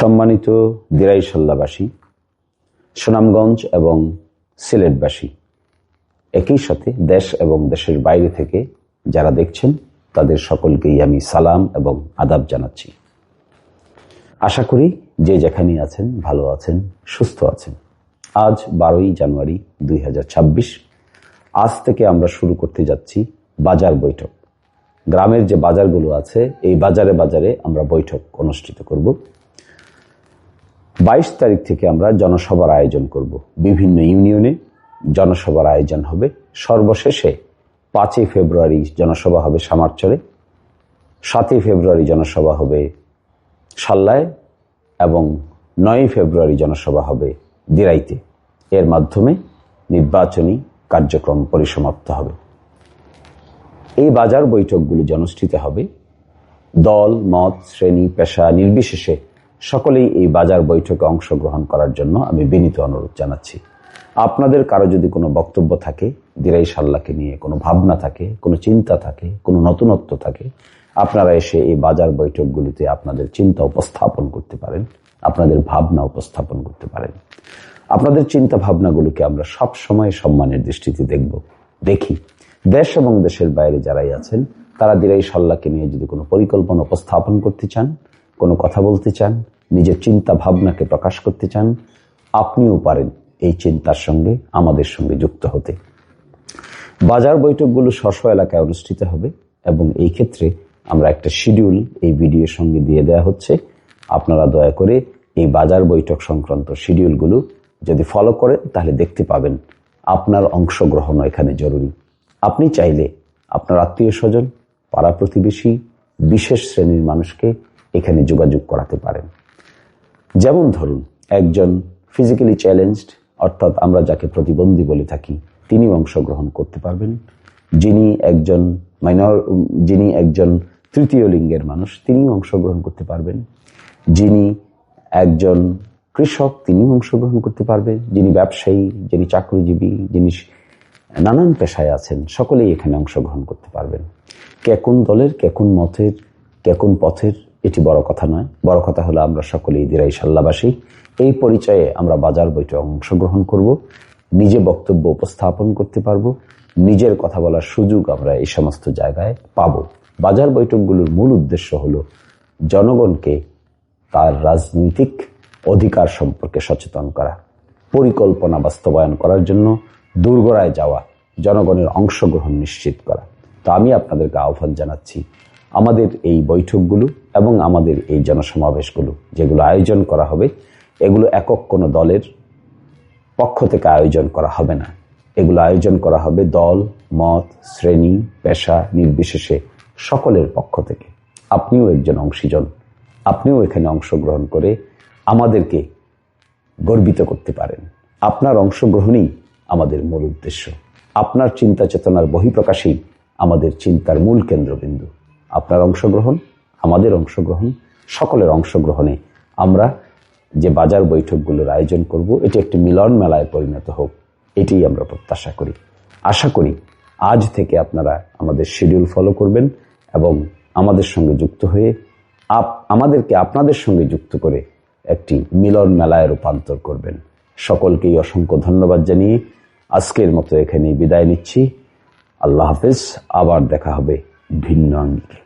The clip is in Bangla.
সম্মানিত দিরাইশাল্লাবাসী সুনামগঞ্জ এবং সিলেটবাসী, একই সাথে দেশ এবং দেশের বাইরে থেকে যারা দেখছেন, তাদের সকলকেই আমি সালাম এবং আদাব জানাচ্ছি। আশা করি যে যেখানে আছেন, ভালো আছেন, সুস্থ আছেন। আজ বারোই জানুয়ারি দুই হাজার ছাব্বিশ, আজ থেকে আমরা শুরু করতে যাচ্ছি বাজার বৈঠক। গ্রামের যে বাজারগুলো আছে, এই বাজারে বাজারে আমরা বৈঠক অনুষ্ঠিত করব। বাইশ তারিখ থেকে আমরা জনসভার আয়োজন করব। বিভিন্ন ইউনিয়নে জনসভার আয়োজন হবে। সর্বশেষে পাঁচই ফেব্রুয়ারি জনসভা হবে সামারচরে। সাতই ফেব্রুয়ারি জনসভা হবে সাল্লায় এবং নয়ই ফেব্রুয়ারি জনসভা হবে দিরাইতে। এর মাধ্যমে নির্বাচনী কার্যক্রম পরিসমাপ্ত হবে। এই বাজার বৈঠকগুলো যে হবে, দল, মত, শ্রেণি, পেশা নির্বিশেষে সকলেই এই বাজার বৈঠকে অংশগ্রহণ করার জন্য আমি বিনীত অনুরোধ জানাচ্ছি। আপনাদের কারও যদি কোনো বক্তব্য থাকে দিরাই সাল্লাকে নিয়ে কোনো ভাবনা থাকে, কোনো চিন্তা থাকে, কোনো নতুনত্ব থাকে, আপনারা এসে এই বাজার বৈঠকগুলিতে আপনাদের চিন্তা উপস্থাপন করতে পারেন, আপনাদের ভাবনা উপস্থাপন করতে পারেন। আপনাদের চিন্তা ভাবনাগুলোকে আমরা সব সময় সম্মানের দৃষ্টিতে দেখব, দেখি। দেশ এবং দেশের বাইরে যারাই আছেন, তারা দিরাই সাল্লাহকে নিয়ে যদি কোনো পরিকল্পনা উপস্থাপন করতে চান কোনো কথা বলতে চান, নিজের চিন্তা ভাবনাকে প্রকাশ করতে চান, আপনিও পারেন এই চিন্তার সঙ্গে আমাদের সঙ্গে যুক্ত হতে। বাজার বৈঠকগুলো স্ব এলাকায় অনুষ্ঠিত হবে এবং এই ক্ষেত্রে আমরা একটা শিডিউল এই ভিডিওর সঙ্গে দিয়ে দেওয়া হচ্ছে। আপনারা দয়া করে এই বাজার বৈঠক সংক্রান্ত শিডিউলগুলো যদি ফলো করেন, তাহলে দেখতে পাবেন আপনার অংশগ্রহণও এখানে জরুরি। আপনি চাইলে আপনার আত্মীয় স্বজন, পাড়া প্রতিবেশী, বিশেষ শ্রেণির মানুষকে এখানে যোগাযোগ করাতে পারেন। যেমন ধরুন, একজন ফিজিক্যালি চ্যালেঞ্জড অর্থাৎ আমরা যাকে প্রতিবন্ধী বলে থাকি তিনি অংশগ্রহণ করতে পারবেন। যিনি একজন মাইনর যিনি একজন তৃতীয় লিঙ্গের মানুষ, তিনিও অংশগ্রহণ করতে পারবেন। যিনি একজন কৃষক তিনি অংশগ্রহণ করতে পারবেন। যিনি ব্যবসায়ী, যিনি চাকরিজীবী, যিনি নানান পেশায় আছেন, সকলেই এখানে অংশগ্রহণ করতে পারবেন। কে কোন দলের, কে কোন মতের, কে কোন পথের এটি বড় কথা নয়। বড় কথা হলো আমরা সকলেই দিরাই সাল্লাবাসী এই পরিচয়ে আমরা বাজার বইতে অংশগ্রহণ করব। নিজে বক্তব্য উপস্থাপন করতে পারব। নিজের কথা বলার সুযোগ আমরা এই সমস্ত জায়গায় পাব। বাজার বৈঠকগুলোর মূল উদ্দেশ্য হলো জনগণকে তার রাজনৈতিক অধিকার সম্পর্কে সচেতন করা, পরিকল্পনা বাস্তবায়ন করার জন্য দুর্গড়ায় যাওয়া, জনগণের অংশগ্রহণ নিশ্চিত করা। তো আমি আপনাদেরকে আহ্বান জানাচ্ছি আমাদের এই বৈঠকগুলো এবং আমাদের এই জনসমাবেশগুলো যেগুলো আয়োজন করা হবে, এগুলো একক কোনো দলের পক্ষ থেকে আয়োজন করা হবে না। এগুলো আয়োজন করা হবে দল, মত, শ্রেণি, পেশা নির্বিশেষে সকলের পক্ষ থেকে। আপনিও একজন অংশীজন। আপনিও এখানে অংশগ্রহণ করে আমাদেরকে গর্বিত করতে পারেন। আপনার অংশগ্রহণই আমাদের মূল উদ্দেশ্য। আপনার চিন্তা চেতনার বহিঃপ্রকাশেই আমাদের চিন্তার মূল কেন্দ্রবিন্দু। আপনার অংশগ্রহণ, আমাদের অংশগ্রহণ, সকলের অংশগ্রহণে আমরা যে বাজার বৈঠকগুলোর আয়োজন করব, এটি একটি মিলন মেলায় পরিণত হোক এটি আমরা প্রত্যাশা করি। আশা করি আজ থেকে আপনারা আমাদের শিডিউল ফলো করবেন এবং আমাদের সঙ্গে যুক্ত হয়ে আপ, আমাদেরকে আপনাদের সঙ্গে যুক্ত করে একটি মিলন মেলায় রূপান্তর করবেন। সকলকেই অসংখ্য ধন্যবাদ জানিয়ে আজকের মতো এখানে বিদায় নিচ্ছি। আল্লাহ হাফেজ, আবার দেখা হবে। भिन्नांश